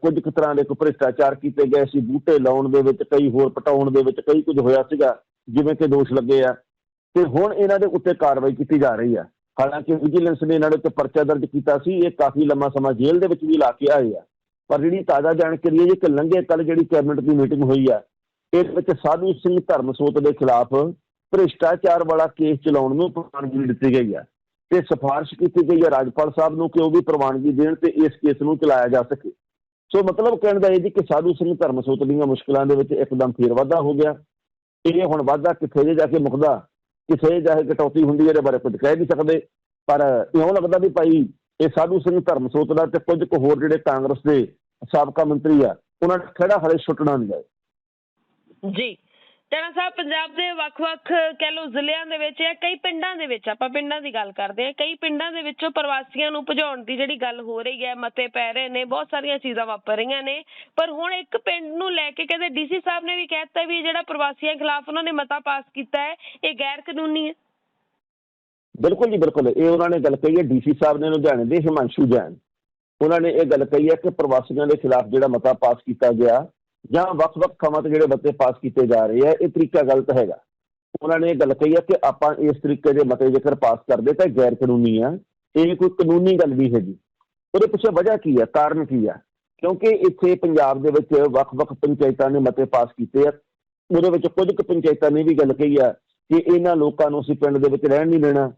ਕੁਝ ਕੁ ਤਰ੍ਹਾਂ ਦੇ ਕੋਈ ਭ੍ਰਿਸ਼ਟਾਚਾਰ ਕੀਤੇ ਗਏ ਸੀ, ਬੂਟੇ ਲਾਉਣ ਦੇ ਵਿੱਚ, ਕਈ ਹੋਰ ਪਟਾਉਣ ਦੇ ਵਿੱਚ ਕਈ ਕੁਝ ਹੋਇਆ ਸੀਗਾ, ਜਿਵੇਂ ਕਿ ਦੋਸ਼ ਲੱਗੇ ਆ। ਤੇ ਹੁਣ ਇਹਨਾਂ ਦੇ ਉੱਤੇ ਕਾਰਵਾਈ ਕੀਤੀ ਜਾ ਰਹੀ ਹੈ। ਹਾਲਾਂਕਿ ਵਿਜੀਲੈਂਸ ਨੇ ਇਹਨਾਂ ਦੇ ਉੱਤੇ ਪਰਚਾ ਦਰਜ ਕੀਤਾ ਸੀ, ਇਹ ਕਾਫੀ ਲੰਮਾ ਸਮਾਂ ਜੇਲ੍ਹ ਦੇ ਵਿੱਚ ਵੀ ਲਾ ਕੇ ਆਏ ਆ। ਪਰ ਜਿਹੜੀ ਤਾਜ਼ਾ ਜਾਣਕਾਰੀ ਹੈ ਜੀ ਕਿ ਲੰਘੇ ਕੱਲ ਜਿਹੜੀ ਕੈਬਨਿਟ ਦੀ ਮੀਟਿੰਗ ਹੋਈ ਆ ਇਸ ਵਿੱਚ ਸਾਧੂ ਸਿੰਘ ਧਰਮਸੋਤ ਦੇ ਖਿਲਾਫ ਭ੍ਰਿਸ਼ਟਾਚਾਰ ਵਾਲਾ ਕੇਸ ਚਲਾਉਣ ਨੂੰ ਪ੍ਰਵਾਨਗੀ ਦਿੱਤੀ ਗਈ ਆ ਤੇ ਸਿਫਾਰਿਸ਼ ਕੀਤੀ ਗਈ ਹੈ ਰਾਜਪਾਲ ਸਾਹਿਬ ਨੂੰ ਕਿ ਉਹ ਵੀ ਪ੍ਰਵਾਨਗੀ ਦੇਣ ਤੇ ਇਸ ਕੇਸ ਨੂੰ ਚਲਾਇਆ ਜਾ ਸਕੇ। ਸੋ ਮਤਲਬ ਕਹਿਣ ਦਾ ਇਹ ਜੀ ਕਿ ਸਾਧੂ ਸਿੰਘ ਧਰਮਸੋਤ ਦੀਆਂ ਮੁਸ਼ਕਲਾਂ ਦੇ ਵਿੱਚ ਇੱਕਦਮ ਫੇਰ ਵਾਧਾ ਹੋ ਗਿਆ। ਇਹ ਹੁਣ ਵਾਧਾ ਕਿੱਥੇ ਜੇ ਜਾ ਕੇ ਮੁਕਦਾ ਕਿਸੇ ਜਾ ਕਟੌਤੀ ਹੁੰਦੀ ਹੈ, ਇਹਦੇ ਬਾਰੇ ਕੁਝ ਕਹਿ ਨਹੀਂ ਸਕਦੇ। ਪਰ ਇਉਂ ਲੱਗਦਾ ਵੀ ਭਾਈ, ਇਹ ਸਾਧੂ ਸਿੰਘ ਧਰਮਸੋਤ ਦਾ ਤੇ ਕੁਝ ਕੁ ਹੋਰ ਜਿਹੜੇ ਕਾਂਗਰਸ ਦੇ ਸਾਬਕਾ ਮੰਤਰੀ ਆ, ਉਹਨਾਂ ਨੇ ਖੜਾ ਹਲੇ ਛੁੱਟਣਾ ਨਹੀਂ ਹੈ ਜੀ। ਟੈਣਾ ਸਾਹਿਬ, ਪੰਜਾਬ ਦੇ ਵੱਖ-ਵੱਖ ਕਹਿ ਲਓ ਜ਼ਿਲ੍ਹਿਆਂ ਦੇ ਵਿੱਚ ਜਾਂ ਕਈ ਪਿੰਡਾਂ ਦੇ ਵਿੱਚ, ਆਪਾਂ ਪਿੰਡਾਂ ਦੀ ਗੱਲ ਕਰਦੇ ਹਾਂ, ਕਈ ਪਿੰਡਾਂ ਦੇ ਵਿੱਚੋਂ ਪ੍ਰਵਾਸੀਆਂ ਨੂੰ ਭਜਾਉਣ ਦੀ ਜਿਹੜੀ ਗੱਲ ਹੋ ਰਹੀ ਹੈ, ਮਤੇ ਪੈ ਰਹੇ ਨੇ, ਬਹੁਤ ਸਾਰੀਆਂ ਚੀਜ਼ਾਂ ਵਾਪਰ ਰਹੀਆਂ ਨੇ। ਪਰ ਹੁਣ ਇੱਕ ਪਿੰਡ ਨੂੰ ਲੈ ਕੇ ਕਹਿੰਦੇ ਡੀਸੀ ਸਾਹਿਬ ਨੇ ਵੀ ਕਹਿਤਾ ਵੀ ਜਿਹੜਾ ਪ੍ਰਵਾਸੀਆਂ ਖਿਲਾਫ ਉਹਨਾਂ ਨੇ ਮਤਾ ਪਾਸ ਕੀਤਾ ਹੈ, ਇਹ ਗੈਰ ਕਾਨੂੰਨੀ ਹੈ। ਬਿਲਕੁਲ ਜੀ, ਬਿਲਕੁਲ। ਇਹ ਉਹਨਾਂ ਨੇ ਗੱਲ ਕਹੀ ਹੈ, ਡੀਸੀ ਸਾਹਿਬ ਨੇ ਲੁਧਿਆਣੇ ਦੇ ਹਿਮਾਂਸ਼ੂ ਜੈਨ। ਉਹਨਾਂ ਨੇ ਇਹ ਗੱਲ ਕਹੀ ਹੈ ਕਿ ਪ੍ਰਵਾਸੀਆਂ ਦੇ ਖਿਲਾਫ ਜਿਹੜਾ ਮਤਾ ਪਾਸ ਕੀਤਾ ਗਿਆ ਜਾਂ ਵੱਖ-ਵੱਖ ਥਾਵਾਂ ਤੇ ਜਿਹੜੇ ਮਤੇ ਪਾਸ ਕੀਤੇ ਜਾ ਰਹੇ ਆ, ਇਹ ਤਰੀਕਾ ਗਲਤ ਹੈਗਾ। ਉਹਨਾਂ ਨੇ ਇਹ ਗੱਲ ਕਹੀ ਹੈ ਕਿ ਆਪਾਂ ਇਸ ਤਰੀਕੇ ਦੇ ਮਤੇ ਜੇਕਰ ਪਾਸ ਕਰਦੇ ਤਾਂ ਗੈਰ ਕਾਨੂੰਨੀ ਆ, ਇਹ ਕੋਈ ਕਾਨੂੰਨੀ ਗੱਲ ਵੀ ਹੈਗੀ। ਉਹਦੇ ਪਿੱਛੇ ਵਜ੍ਹਾ ਕੀ ਹੈ ਕਾਰਨ ਕੀ ਹੈ ਕਿਉਂਕਿ ਇੱਥੇ ਪੰਜਾਬ ਦੇ ਵਿੱਚ ਵੱਖ-ਵੱਖ ਪੰਚਾਇਤਾਂ ਨੇ ਮਤੇ ਪਾਸ ਕੀਤੇ ਆ। ਉਹਦੇ ਵਿੱਚ ਕੁਝ ਕੁ ਪੰਚਾਇਤਾਂ ਨੇ ਵੀ ਗੱਲ ਕਹੀ ਆ ਕਿ ਇਹਨਾਂ ਲੋਕਾਂ ਨੂੰ ਅਸੀਂ ਪਿੰਡ ਦੇ ਵਿੱਚ ਰਹਿਣ ਨਹੀਂ ਦੇਣਾ,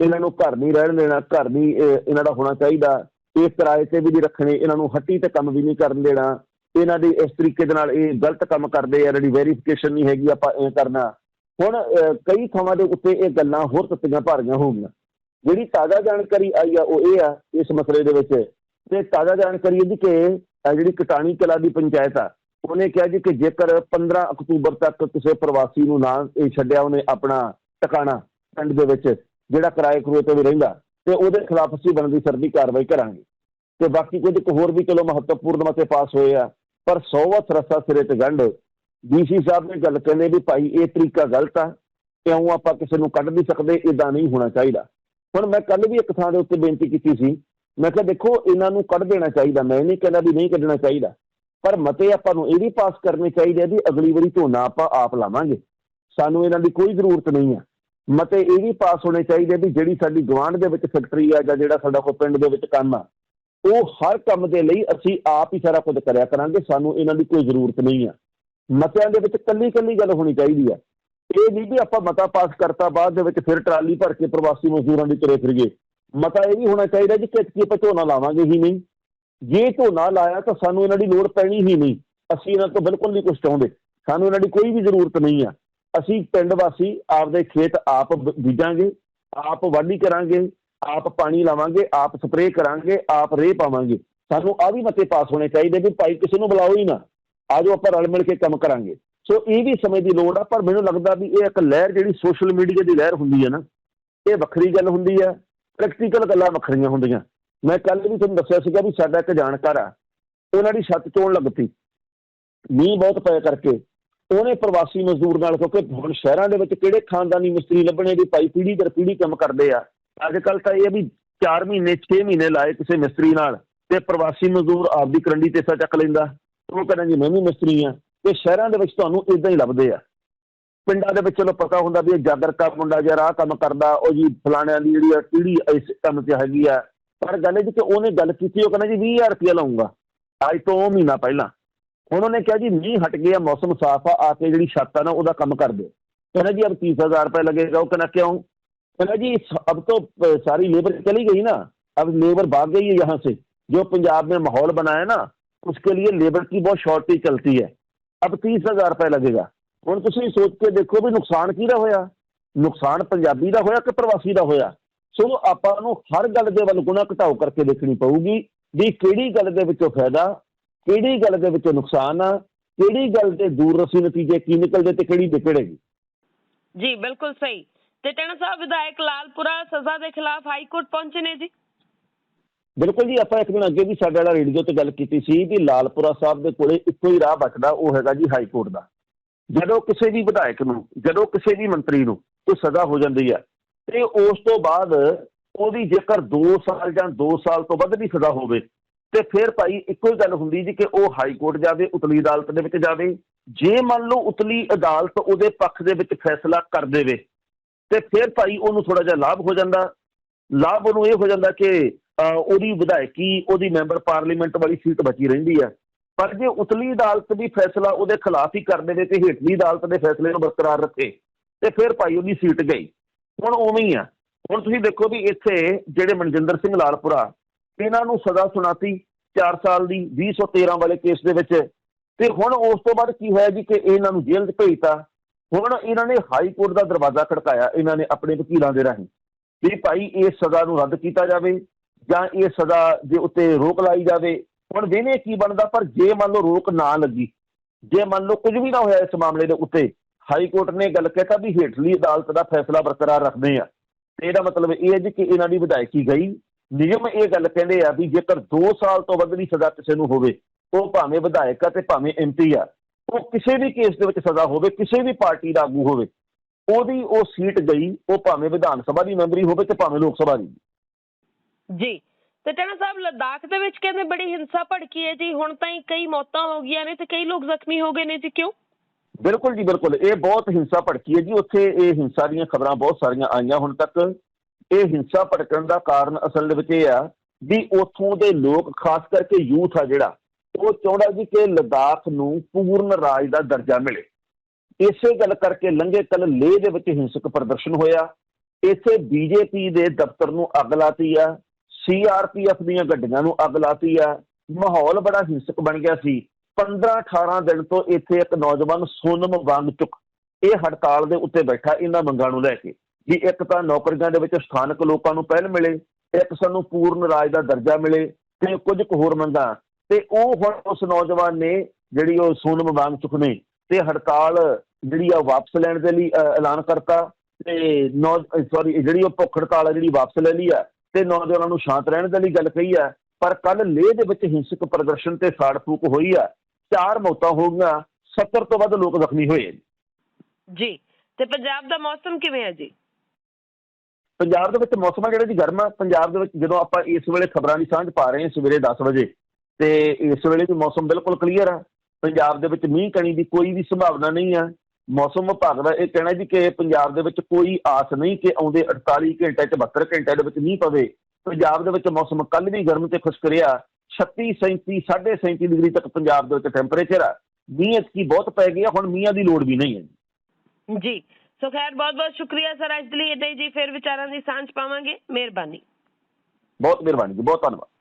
ਇਹਨਾਂ ਨੂੰ ਘਰ ਨਹੀਂ ਰਹਿਣ ਦੇਣਾ, ਘਰ ਨਹੀਂ ਇਹਨਾਂ ਦਾ ਹੋਣਾ ਚਾਹੀਦਾ। ਇਹ ਕਿਰਾਏ ਤੇ ਵੀ ਨਹੀਂ ਰੱਖਣੇ, ਇਹਨਾਂ ਨੂੰ ਹੱਟੀ ਤੇ ਕੰਮ ਵੀ ਨਹੀਂ ਕਰਨ ਦੇਣਾ। ਇਹਨਾਂ ਦੀ ਇਸ ਤਰੀਕੇ ਦੇ ਨਾਲ ਇਹ ਗਲਤ ਕੰਮ ਕਰਦੇ ਆ, ਜਿਹੜੀ ਵੈਰੀਫਿਕੇਸ਼ਨ ਨਹੀਂ ਹੈਗੀ, ਆਪਾਂ ਇਹ ਕਰਨਾ। ਹੁਣ ਕਈ ਥਾਵਾਂ ਦੇ ਉੱਤੇ ਇਹ ਗੱਲਾਂ ਹੋਰ ਤੱਤੀਆਂ ਭਾਰੀਆਂ ਹੋ ਗਈਆਂ। ਜਿਹੜੀ ਤਾਜ਼ਾ ਜਾਣਕਾਰੀ ਆਈ ਆ, ਉਹ ਇਹ ਆ ਇਸ ਮਸਲੇ ਦੇ ਵਿੱਚ। ਤੇ ਤਾਜ਼ਾ ਜਾਣਕਾਰੀ ਇਹਦੀ ਕਿ ਜਿਹੜੀ ਕਟਾਣੀ ਕਲਾ ਦੀ ਪੰਚਾਇਤ ਆ, ਉਹਨੇ ਕਿਹਾ ਜੀ ਕਿ ਜੇਕਰ 15 ਅਕਤੂਬਰ ਤੱਕ ਕਿਸੇ ਪ੍ਰਵਾਸੀ ਨੂੰ ਨਾ ਇਹ ਛੱਡਿਆ, ਉਹਨੇ ਆਪਣਾ ਟਿਕਾਣਾ ਪਿੰਡ ਦੇ ਵਿੱਚ, ਜਿਹੜਾ ਕਿਰਾਏ ਕਰੂਏ ਤੇ ਵੀ ਰਹਿੰਦਾ, ਤੇ ਉਹਦੇ ਖਿਲਾਫ ਅਸੀਂ ਬਣਦੀ ਸਰਦੀ ਕਾਰਵਾਈ ਕਰਾਂਗੇ। ਤੇ ਬਾਕੀ ਕੁਝ ਕੁ ਹੋਰ ਵੀ ਚਲੋ ਮਹੱਤਵਪੂਰਨ ਮਤੇ ਪਾਸ ਹੋਏ ਆ। ਪਰ ਸੌਵਤ ਰਸਾ ਸਿਰੇ ਤੇ ਗੰਢ। ਡੀਸੀ ਸਾਹਿਬ ਨੇ ਗੱਲ ਕਹਿੰਦੇ ਵੀ ਭਾਈ ਇਹ ਤਰੀਕਾ ਗਲਤ ਆ, ਕਿਉਂ ਆਪਾਂ ਕਿਸੇ ਨੂੰ ਕੱਢ ਨਹੀਂ ਸਕਦੇ ਇਦਾਂ ਨਹੀਂ ਹੋਣਾ ਚਾਹੀਦਾ। ਹੁਣ ਮੈਂ ਕੱਲ ਵੀ ਇੱਕ ਥਾਂ ਦੇ ਉੱਤੇ ਬੇਨਤੀ ਕੀਤੀ ਸੀ, ਮੈਂ ਕਿਹਾ ਦੇਖੋ, ਇਹਨਾਂ ਨੂੰ ਕੱਢ ਦੇਣਾ ਚਾਹੀਦਾ, ਮੈਂ ਨਹੀਂ ਕਹਿੰਦਾ ਵੀ ਨਹੀਂ ਕੱਢਣਾ ਚਾਹੀਦਾ। ਪਰ ਮਤੇ ਆਪਾਂ ਨੂੰ ਇਹ ਵੀ ਪਾਸ ਕਰਨੇ ਚਾਹੀਦੇ ਆ ਵੀ ਅਗਲੀ ਵਾਰੀ ਝੋਨਾ ਆਪਾਂ ਆਪ ਲਾਵਾਂਗੇ। ਸਾਨੂੰ ਇਹਨਾਂ ਦੀ ਕੋਈ ਜ਼ਰੂਰਤ ਨਹੀਂ ਆ। ਮਤੇ ਇਹ ਵੀ ਪਾਸ ਹੋਣੇ ਚਾਹੀਦੇ ਵੀ ਜਿਹੜੀ ਸਾਡੀ ਗਵਾਂਢ ਦੇ ਵਿੱਚ ਫੈਕਟਰੀ ਆ ਜਾਂ ਜਿਹੜਾ ਸਾਡਾ ਕੋਈ ਪਿੰਡ ਦੇ ਵਿੱਚ ਕੰਮ ਆ ਉਹ ਹਰ ਕੰਮ ਦੇ ਲਈ ਅਸੀਂ ਆਪ ਹੀ ਸਾਰਾ ਕੁਝ ਕਰਿਆ ਕਰਾਂਗੇ, ਸਾਨੂੰ ਇਹਨਾਂ ਦੀ ਕੋਈ ਜ਼ਰੂਰਤ ਨਹੀਂ ਆ। ਮਤਿਆਂ ਦੇ ਵਿੱਚ ਕੱਲੀ ਕੱਲੀ ਗੱਲ ਹੋਣੀ ਚਾਹੀਦੀ ਆ। ਇਹ ਨਹੀਂ ਵੀ ਆਪਾਂ ਮਤਾ ਪਾਸ ਕਰਤਾ, ਬਾਅਦ ਦੇ ਵਿੱਚ ਫਿਰ ਟਰਾਲੀ ਭਰ ਕੇ ਪ੍ਰਵਾਸੀ ਮਜ਼ਦੂਰਾਂ ਦੀ ਤੁਰੇ ਫਿਰੀਏ। ਮਤਾ ਇਹ ਵੀ ਹੋਣਾ ਚਾਹੀਦਾ ਜੀ ਕਿ ਕੀ ਆਪਾਂ ਝੋਨਾ ਲਾਵਾਂਗੇ ਹੀ ਨਹੀਂ। ਜੇ ਝੋਨਾ ਲਾਇਆ ਤਾਂ ਸਾਨੂੰ ਇਹਨਾਂ ਦੀ ਲੋੜ ਪੈਣੀ ਹੀ ਨਹੀਂ। ਅਸੀਂ ਇਹਨਾਂ ਤੋਂ ਬਿਲਕੁਲ ਨਹੀਂ ਕੁਝ ਚਾਹੁੰਦੇ। ਸਾਨੂੰ ਇਹਨਾਂ ਦੀ ਕੋਈ ਵੀ ਜ਼ਰੂਰਤ ਨਹੀਂ ਆ। ਅਸੀਂ ਪਿੰਡ ਵਾਸੀ ਆਪਦੇ ਖੇਤ ਆਪ ਬੀਜਾਂਗੇ, ਆਪ ਵਾਢੀ ਕਰਾਂਗੇ। ਆਪ ਪਾਣੀ ਲਾਵਾਂਗੇ, ਆਪ ਸਪਰੇਅ ਕਰਾਂਗੇ, ਆਪ ਰੇਹ ਪਾਵਾਂਗੇ। ਸਾਨੂੰ ਆ ਵੀ ਮਤੇ ਪਾਸ ਹੋਣੇ ਚਾਹੀਦੇ ਵੀ ਭਾਈ ਕਿਸੇ ਨੂੰ ਬੁਲਾਓ ਹੀ ਨਾ। ਆਜੋ ਆਪਾਂ ਰਲ ਮਿਲ ਕੇ ਕੰਮ ਕਰਾਂਗੇ। ਸੋ ਇਹ ਵੀ ਸਮੇਂ ਦੀ ਲੋੜ ਆ, ਪਰ ਮੈਨੂੰ ਲੱਗਦਾ ਵੀ ਇਹ ਇੱਕ ਲਹਿਰ ਜਿਹੜੀ ਸੋਸ਼ਲ ਮੀਡੀਆ ਦੀ ਲਹਿਰ ਹੁੰਦੀ ਹੈ ਨਾ, ਇਹ ਵੱਖਰੀ ਗੱਲ ਹੁੰਦੀ ਹੈ ਪ੍ਰੈਕਟੀਕਲ ਗੱਲਾਂ ਵੱਖਰੀਆਂ ਹੁੰਦੀਆਂ। ਮੈਂ ਕੱਲ ਵੀ ਤੁਹਾਨੂੰ ਦੱਸਿਆ ਸੀਗਾ ਵੀ ਸਾਡਾ ਇੱਕ ਜਾਣਕਾਰ ਆ, ਉਹਨਾਂ ਦੀ ਛੱਤ ਚੋਣ ਲੱਗ ਪਈ। ਮੀਂਹ ਬਹੁਤ ਪਏ ਕਰਕੇ। ਉਹਨੇ ਪ੍ਰਵਾਸੀ ਮਜ਼ਦੂਰ ਨਾਲ ਕਿਉਂਕਿ ਹੁਣ ਸ਼ਹਿਰਾਂ ਦੇ ਵਿੱਚ ਕਿਹੜੇ ਖਾਨਦਾਨੀ ਮਿਸਤਰੀ ਲੱਭਣੇ ਵੀ ਭਾਈ ਪੀੜ੍ਹੀ ਦਰ ਪੀੜ੍ਹੀ ਕੰਮ ਕਰਦੇ ਆ। ਅੱਜ ਕੱਲ ਤਾਂ ਇਹ ਵੀ 4 ਮਹੀਨੇ 6 ਮਹੀਨੇ ਲਾਏ ਕਿਸੇ ਮਿਸਤਰੀ ਨਾਲ ਤੇ ਪ੍ਰਵਾਸੀ ਮਜ਼ਦੂਰ ਆਪਦੀ ਕਰੰਡੀ ਤੇ ਸਾ ਚੱਕ ਲੈਂਦਾ। ਉਹ ਕਹਿੰਦਾ ਜੀ, ਮੈਂ ਵੀ ਮਿਸਤਰੀ ਆ ਤੇ ਸ਼ਹਿਰਾਂ ਦੇ ਵਿੱਚ ਤੁਹਾਨੂੰ ਇਦਾਂ ਹੀ ਲੱਭਦੇ ਆ। ਪਿੰਡਾਂ ਦੇ ਵਿੱਚ ਚਲੋ ਪਤਾ ਹੁੰਦਾ ਵੀ ਇਹ ਜਾਗਰ ਕਾ ਮੁੰਡਾ ਜਿਹੜਾ ਆ ਕੰਮ ਕਰਦਾ, ਉਹ ਜੀ ਫਲਾਣਿਆਂ ਦੀ ਜਿਹੜੀ ਆ ਟੀੜੀ ਇਸ ਕੰਮ ਤੇ ਹੈਗੀ ਆ। ਪਰ ਗੱਲ ਇਹ ਜੀ ਕਿ ਉਹਨੇ ਗੱਲ ਕੀਤੀ, ਉਹ ਕਹਿੰਦਾ ਜੀ 20000 ਰੁਪਏ ਲਾਉਂਗਾ ਅੱਜ ਤੋਂ ਉਹ ਮਹੀਨਾ ਪਹਿਲਾਂ। ਹੁਣ ਉਹਨੇ ਕਿਹਾ ਜੀ, ਮੀਂਹ ਹਟ ਗਿਆ, ਮੌਸਮ ਸਾਫ਼ ਆ ਆ ਕੇ ਜਿਹੜੀ ਛੱਤ ਆ ਨਾ, ਉਹਦਾ ਕੰਮ ਕਰ ਦਿਓ। ਕਹਿੰਦਾ ਜੀ ਅਬ 30000 ਰੁਪਏ ਲੱਗੇਗਾ। ਉਹ ਕਹਿੰਦਾ, ਕਿਉਂ? कहना जी स- अब तो अ, सारी लेबर चली गई ना अब लेबर भाग गई है यहाँ से जो पंजाब में माहौल बना है ना उसके लिए लेबर की बहुत शॉर्टेज चलती है अब तीस हजार रुपये लगेगा ਹੁਣ ਤੁਸੀਂ ਸੋਚ ਕੇ ਦੇਖੋ ਵੀ ਨੁਕਸਾਨ ਕਿਹਦਾ ਹੋਇਆ ਨੁਕਸਾਨ ਪੰਜਾਬੀ ਦਾ ਹੋਇਆ ਕਿ ਪ੍ਰਵਾਸੀ ਦਾ ਹੋਇਆ ਸੋ ਆਪਾਂ ਨੂੰ ਹਰ ਗੱਲ ਦੇ ਵੱਲ ਗੁਣਾ ਘਟਾਓ ਕਰਕੇ ਦੇਖਣੀ ਪਊਗੀ ਵੀ ਕਿਹੜੀ ਗੱਲ ਦੇ ਵਿੱਚੋਂ ਫਾਇਦਾ ਕਿਹੜੀ ਗੱਲ ਦੇ ਵਿੱਚੋਂ ਨੁਕਸਾਨ ਆ ਕਿਹੜੀ ਗੱਲ ਦੇ ਦੂਰ ਰਸੀ ਨਤੀਜੇ ਕੀ ਨਿਕਲਦੇ ਤੇ ਕਿਹੜੀ ਵਿਗੜੇਗੀ ਜੀ ਬਿਲਕੁਲ ਸਹੀ ਤੇ ਟੈਣਾ ਸਾਹਿਬ, ਵਿਧਾਇਕ ਲਾਲਪੁਰਾ ਸਜ਼ਾ ਦੇ ਖਿਲਾਫ ਹਾਈ ਕੋਰਟ ਪਹੁੰਚੇ ਨੇ ਜੀ। ਬਿਲਕੁਲ ਜੀ, ਆਪਾਂ ਇੱਕ ਦਿਨ ਅੱਗੇ ਵੀ ਸਾਡੇ ਵਾਲਾ ਰੇਡੀਓ ਤੇ ਗੱਲ ਕੀਤੀ ਸੀ ਵੀ ਲਾਲਪੁਰਾ ਸਾਹਿਬ ਦੇ ਕੋਲੇ ਇੱਕੋ ਹੀ ਰਾਹ ਬਚਦਾ, ਉਹ ਹੈਗਾ ਜੀ ਹਾਈ ਕੋਰਟ ਦਾ। ਜਦੋਂ ਕਿਸੇ ਵੀ ਵਿਧਾਇਕ ਨੂੰ, ਜਦੋਂ ਕਿਸੇ ਵੀ ਮੰਤਰੀ ਨੂੰ ਕੋਈ ਸਜ਼ਾ ਹੋ ਜਾਂਦੀ ਹੈ, ਤੇ ਉਸ ਤੋਂ ਬਾਅਦ ਉਹਦੀ ਜੇਕਰ 2 ਸਾਲ ਜਾਂ 2 ਸਾਲ ਤੋਂ ਵੱਧ ਦੀ ਸਜ਼ਾ ਹੋਵੇ, ਤੇ ਫਿਰ ਭਾਈ ਇੱਕੋ ਹੀ ਗੱਲ ਹੁੰਦੀ ਜੀ ਕਿ ਉਹ ਹਾਈ ਕੋਰਟ ਜਾਵੇ, ਉਤਲੀ ਅਦਾਲਤ ਦੇ ਵਿੱਚ ਜਾਵੇ। ਜੇ ਮੰਨ ਲਓ ਉਤਲੀ ਅਦਾਲਤ ਉਹਦੇ ਪੱਖ ਦੇ ਵਿੱਚ ਫੈਸਲਾ ਕਰ ਦੇਵੇ ਤੇ ਫਿਰ ਭਾਈ ਉਹਨੂੰ ਥੋੜਾ ਜਿਹਾ ਲਾਭ ਹੋ ਜਾਂਦਾ। ਲਾਭ ਉਹਨੂੰ ਇਹ ਹੋ ਜਾਂਦਾ ਕਿ ਉਹਦੀ ਵਿਧਾਇਕੀ, ਉਹਦੀ ਮੈਂਬਰ ਪਾਰਲੀਮੈਂਟ ਵਾਲੀ ਸੀਟ ਬਚੀ ਰਹਿੰਦੀ ਹੈ ਪਰ ਜੇ ਉਤਲੀ ਅਦਾਲਤ ਵੀ ਫੈਸਲਾ ਉਹਦੇ ਖਿਲਾਫ ਹੀ ਕਰ ਦੇਵੇ ਤੇ ਹੇਠਲੀ ਅਦਾਲਤ ਦੇ ਫੈਸਲੇ ਨੂੰ ਬਰਕਰਾਰ ਰੱਖੇ, ਤੇ ਫਿਰ ਭਾਈ ਉਹਦੀ ਸੀਟ ਗਈ। ਹੁਣ ਉਵੇਂ ਹੀ ਆ। ਹੁਣ ਤੁਸੀਂ ਦੇਖੋ ਵੀ ਇੱਥੇ ਜਿਹੜੇ ਮਨਜਿੰਦਰ ਸਿੰਘ ਲਾਲਪੁਰਾ, ਇਹਨਾਂ ਨੂੰ ਸਜ਼ਾ ਸੁਣਾਤੀ 4 ਸਾਲ ਦੀ 2013 ਵਾਲੇ ਕੇਸ ਦੇ ਵਿੱਚ। ਤੇ ਹੁਣ ਉਸ ਤੋਂ ਬਾਅਦ ਕੀ ਹੋਇਆ ਜੀ ਕਿ ਇਹਨਾਂ ਨੂੰ ਜੇਲ੍ਹ 'ਚ ਭੇਜਤਾ। ਹੁਣ ਇਹਨਾਂ ਨੇ ਹਾਈ ਕੋਰਟ ਦਾ ਦਰਵਾਜ਼ਾ ਖੜਕਾਇਆ, ਇਹਨਾਂ ਨੇ ਆਪਣੇ ਵਕੀਲਾਂ ਦੇ ਰਾਹੀਂ, ਵੀ ਭਾਈ ਇਸ ਸਜ਼ਾ ਨੂੰ ਰੱਦ ਕੀਤਾ ਜਾਵੇ ਜਾਂ ਇਹ ਸਜ਼ਾ ਦੇ ਉੱਤੇ ਰੋਕ ਲਾਈ ਜਾਵੇ। ਹੁਣ ਵੇਨੇ ਕੀ ਬਣਦਾ, ਪਰ ਜੇ ਮੰਨ ਲਓ ਰੋਕ ਨਾ ਲੱਗੀ, ਜੇ ਮੰਨ ਲਓ ਕੁਝ ਵੀ ਨਾ ਹੋਇਆ ਇਸ ਮਾਮਲੇ ਦੇ ਉੱਤੇ, ਹਾਈ ਕੋਰਟ ਨੇ ਗੱਲ ਕਹਿਤਾ ਵੀ ਹੇਠਲੀ ਅਦਾਲਤ ਦਾ ਫੈਸਲਾ ਬਰਕਰਾਰ ਰੱਖਦੇ ਆ ਤੇ ਇਹਦਾ ਮਤਲਬ ਇਹ ਹੈ ਜੀ ਕਿ ਇਹਨਾਂ ਦੀ ਵਿਧਾਇਕੀ ਗਈ। ਨਿਯਮ ਇਹ ਗੱਲ ਕਹਿੰਦੇ ਆ ਵੀ ਜੇਕਰ 2 ਸਾਲ ਤੋਂ ਵੱਧ ਦੀ ਸਜ਼ਾ ਕਿਸੇ ਨੂੰ ਹੋਵੇ, ਉਹ ਭਾਵੇਂ ਵਿਧਾਇਕ ਆ ਤੇ ਭਾਵੇਂ ਐਮਪੀ ਆ ਉਹ ਕਿਸੇ ਵੀ ਕੇਸ ਦੇ ਵਿੱਚ ਸਜ਼ਾ ਹੋਵੇ ਕਿਸੇ ਵੀ ਪਾਰਟੀ ਦਾ ਆਗੂ ਹੋਵੇ ਉਹਦੀ ਉਹ ਸੀਟ ਗਈ ਉਹ ਭਾਵੇਂ ਵਿਧਾਨ ਸਭਾ ਦੀ ਮੈਂਬਰੀ ਹੋਵੇ ਤੇ ਭਾਵੇਂ ਲੋਕ ਸਭਾ ਦੀ। ਜੀ ਤੇ ਟੈਣਾ ਸਾਹਿਬ ਲਦਾਖ ਦੇ ਵਿੱਚ ਕਹਿੰਦੇ ਬੜੀ ਹਿੰਸਾ ਭੜਕੀ ਹੈ ਜੀ ਹੁਣ ਤਾਈਂ ਕਈ ਮੌਤਾਂ ਹੋ ਗਈਆਂ ਨੇ ਤੇ ਕਈ ਲੋਕ ਜ਼ਖਮੀ ਹੋ ਗਏ ਨੇ ਜੀ ਕਿਉਂ? ਬਿਲਕੁਲ ਜੀ ਬਿਲਕੁਲ। ਇਹ ਬਹੁਤ ਹਿੰਸਾ ਭੜਕੀ ਹੈ ਜੀ ਉੱਥੇ ਇਹ ਹਿੰਸਾ ਦੀਆਂ ਖਬਰਾਂ ਬਹੁਤ ਸਾਰੀਆਂ ਆਈਆਂ ਹੁਣ ਤੱਕ। ਇਹ ਹਿੰਸਾ ਭੜਕਣ ਦਾ ਕਾਰਨ ਅਸਲ ਦੇ ਵਿੱਚ ਇਹ ਆ ਵੀ ਉੱਥੋਂ ਦੇ ਲੋਕ ਖਾਸ ਕਰਕੇ ਯੂਥ ਆ ਜਿਹੜਾ ਉਹ ਚਾਹੁੰਦਾ ਜੀ ਕਿ ਲਦਾਖ ਨੂੰ ਪੂਰਨ ਰਾਜ ਦਾ ਦਰਜਾ ਮਿਲੇ। ਇਸੇ ਗੱਲ ਕਰਕੇ ਲੰਘੇ ਕੱਲ ਲੇਹ ਦੇ ਵਿੱਚ ਹਿੰਸਕ ਪ੍ਰਦਰਸ਼ਨ ਹੋਇਆ। ਇੱਥੇ ਬੀਜੇਪੀ ਦੇ ਦਫ਼ਤਰ ਨੂੰ ਅੱਗ ਲਾਤੀ ਆ ਸੀਆਰਪੀਐਫ ਦੀਆਂ ਗੱਡੀਆਂ ਨੂੰ ਅੱਗ ਲਾਤੀ ਆ। ਮਾਹੌਲ ਬੜਾ ਹਿੰਸਕ ਬਣ ਗਿਆ ਸੀ। 15-18 ਦਿਨ ਤੋਂ ਇੱਥੇ ਇੱਕ ਨੌਜਵਾਨ ਸੋਨਮ ਵਾਂਗਚੁਕ ਇਹ ਹੜਤਾਲ ਦੇ ਉੱਤੇ ਬੈਠਾ ਇਹਨਾਂ ਮੰਗਾਂ ਨੂੰ ਲੈ ਕੇ ਵੀ ਇੱਕ ਤਾਂ ਨੌਕਰੀਆਂ ਦੇ ਵਿੱਚ ਸਥਾਨਕ ਲੋਕਾਂ ਨੂੰ ਪਹਿਲ ਮਿਲੇ, ਇੱਕ ਸਾਨੂੰ ਪੂਰਨ ਰਾਜ ਦਾ ਦਰਜਾ ਮਿਲੇ ਤੇ ਕੁਝ ਕੁ ਹੋਰ ਮੰਗਾਂ ਤੇ ਉਹ ਹੁਣ ਉਸ ਨੌਜਵਾਨ ਨੇ ਜਿਹੜੀ ਉਹ ਸੋਨਮ ਵਾਂਗਚੁਕ ਨੇ ਤੇ ਹੜਤਾਲ ਜਿਹੜੀ ਆ ਵਾਪਸ ਲੈਣ ਦੇ ਲਈ ਐਲਾਨ ਕਰਤਾ ਤੇ ਨੌ ਸੌਰੀ ਜਿਹੜੀ ਉਹ ਭੁੱਖ ਹੜਤਾਲ ਆ ਜਿਹੜੀ ਵਾਪਸ ਲੈ ਲਈ ਆ ਤੇ ਨੌਜਵਾਨਾਂ ਨੂੰ ਸ਼ਾਂਤ ਰਹਿਣ ਦੇ ਲਈ ਗੱਲ ਕਹੀ ਆ। ਪਰ ਕੱਲ ਲੇਹ ਦੇ ਵਿੱਚ ਹਿੰਸਕ ਪ੍ਰਦਰਸ਼ਨ ਤੇ ਸਾੜ ਫੂਕ ਹੋਈ ਆ। ਚਾਰ ਮੌਤਾਂ ਹੋ ਗਈਆਂ 70 ਤੋਂ ਵੱਧ ਲੋਕ ਜ਼ਖਮੀ ਹੋਏ ਜੀ ਤੇ ਪੰਜਾਬ ਦਾ ਮੌਸਮ ਕਿਵੇਂ ਹੈ ਜੀ? ਪੰਜਾਬ ਦੇ ਵਿੱਚ ਮੌਸਮ ਆ ਜਿਹੜਾ ਜੀ ਗਰਮ ਆ। ਪੰਜਾਬ ਦੇ ਵਿੱਚ ਜਦੋਂ ਆਪਾਂ ਇਸ ਵੇਲੇ ਖਬਰਾਂ ਦੀ ਸਾਂਝ ਪਾ ਰਹੇ ਹਾਂ ਸਵੇਰੇ 10 ਵਜੇ ਤੇ ਇਸ ਵੇਲੇ ਵੀ ਮੌਸਮ ਬਿਲਕੁਲ ਕਲੀਅਰ ਆ। ਪੰਜਾਬ ਦੇ ਵਿੱਚ ਮੀਂਹ ਕਣੀ ਦੀ ਕੋਈ ਵੀ ਸੰਭਾਵਨਾ ਨਹੀਂ ਆ। ਮੌਸਮ ਵਿਭਾਗ ਦਾ ਇਹ ਕਹਿਣਾ ਜੀ ਕਿ ਪੰਜਾਬ ਦੇ ਵਿੱਚ ਕੋਈ ਆਸ ਨਹੀਂ ਕਿ ਆਉਂਦੇ 48 ਘੰਟੇ ਚ 72 ਘੰਟਿਆਂ ਦੇ ਵਿੱਚ ਮੀਂਹ ਪਵੇ। ਪੰਜਾਬ ਦੇ ਵਿੱਚ ਮੌਸਮ ਕੱਲ ਵੀ ਗਰਮ ਤੇ ਖੁਸ਼ਕ ਰਿਹਾ। 36 37 37 ਡਿਗਰੀ ਤੱਕ ਪੰਜਾਬ ਦੇ ਵਿੱਚ ਟੈਂਪਰੇਚਰ ਆ। ਮੀਂਹ ਇਸਕੀ ਬਹੁਤ ਪੈ ਗਿਆ ਹੁਣ ਮੀਂਹਾਂ ਦੀ ਲੋੜ ਵੀ ਨਹੀਂ ਹੈ। ਜੀ। ਸੋ ਖੈਰ ਬਹੁਤ ਬਹੁਤ ਸ਼ੁਕਰੀਆ ਸਰ ਅੱਜ ਦੇ ਲਈ ਏਦਾਂ ਹੀ ਜੀ ਫਿਰ ਵਿਚਾਰਾਂ ਦੀ ਸਾਂਝ ਪਾਵਾਂਗੇ। ਮਿਹਰਬਾਨੀ। ਬਹੁਤ ਮਿਹਰਬਾਨੀ ਜੀ ਬਹੁਤ ਧੰਨਵਾਦ।